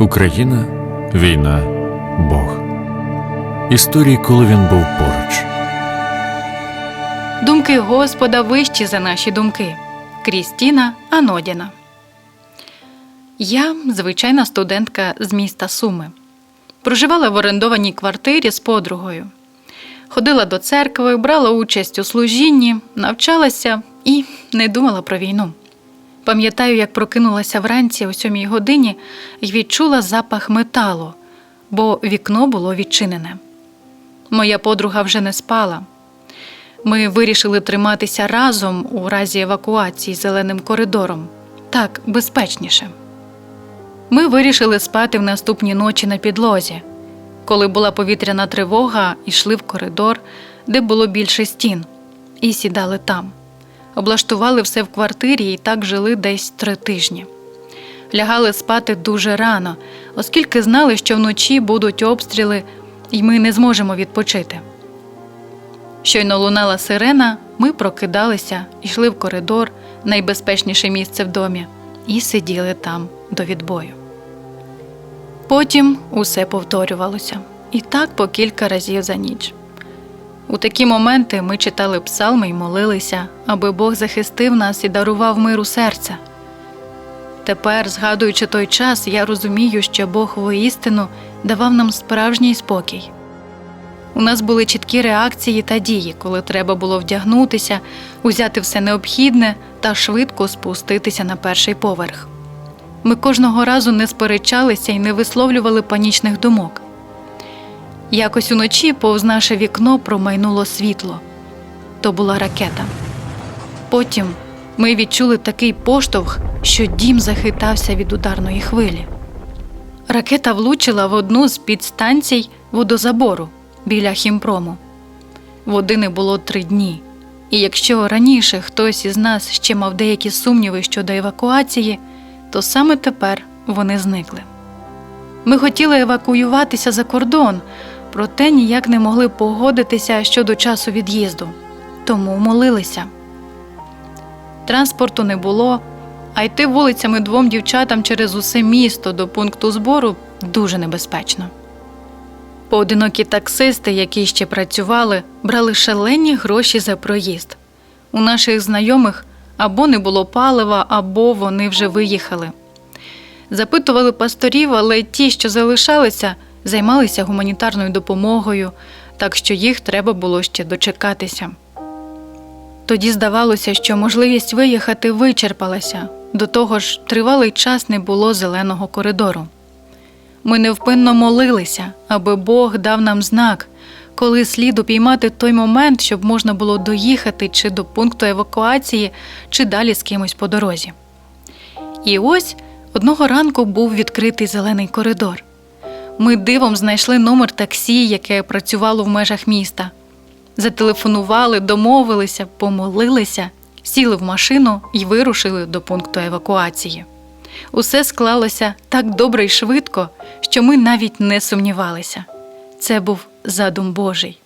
Україна, війна, Бог. Історії, коли він був поруч. Думки Господа вищі за наші думки. Крістіна Анодіна. Я звичайна студентка з міста Суми. Проживала в орендованій квартирі з подругою. Ходила до церкви, брала участь у служінні, навчалася і не думала про війну. Пам'ятаю, як прокинулася вранці о сьомій годині і відчула запах металу, бо вікно було відчинене. Моя подруга вже не спала. Ми вирішили триматися разом у разі евакуації зеленим коридором. Так безпечніше. Ми вирішили спати в наступні ночі на підлозі. Коли була повітряна тривога, йшли в коридор, де було більше стін, і сідали там. Облаштували все в квартирі і так жили десь три тижні. Лягали спати дуже рано, оскільки знали, що вночі будуть обстріли, і ми не зможемо відпочити. Щойно лунала сирена, ми прокидалися, йшли в коридор, найбезпечніше місце в домі, і сиділи там до відбою. Потім усе повторювалося, і так по кілька разів за ніч. У такі моменти ми читали псалми й молилися, аби Бог захистив нас і дарував миру серця. Тепер, згадуючи той час, я розумію, що Бог воістину давав нам справжній спокій. У нас були чіткі реакції та дії, коли треба було вдягнутися, узяти все необхідне та швидко спуститися на перший поверх. Ми кожного разу не сперечалися і не висловлювали панічних думок. Якось уночі повз наше вікно промайнуло світло. То була ракета. Потім ми відчули такий поштовх, що дім захитався від ударної хвилі. Ракета влучила в одну з підстанцій водозабору біля хімпрому. Води не було три дні. І якщо раніше хтось із нас ще мав деякі сумніви щодо евакуації, то саме тепер вони зникли. Ми хотіли евакуюватися за кордон, проте ніяк не могли погодитися щодо часу від'їзду, тому молилися. Транспорту не було, а йти вулицями двом дівчатам через усе місто до пункту збору дуже небезпечно. Поодинокі таксисти, які ще працювали, брали шалені гроші за проїзд. У наших знайомих або не було палива, або вони вже виїхали. Запитували пасторів, але ті, що залишалися, займалися гуманітарною допомогою, так що їх треба було ще дочекатися. Тоді здавалося, що можливість виїхати вичерпалася, до того ж, тривалий час не було зеленого коридору. Ми невпинно молилися, аби Бог дав нам знак, коли слід упіймати той момент, щоб можна було доїхати чи до пункту евакуації, чи далі з кимось по дорозі. І ось одного ранку був відкритий зелений коридор. Ми дивом знайшли номер таксі, яке працювало в межах міста. Зателефонували, домовилися, помолилися, сіли в машину і вирушили до пункту евакуації. Усе склалося так добре і швидко, що ми навіть не сумнівалися. Це був задум Божий.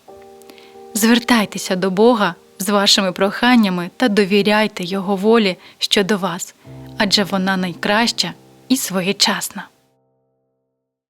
Звертайтеся до Бога з вашими проханнями та довіряйте Його волі щодо вас, адже вона найкраща і своєчасна.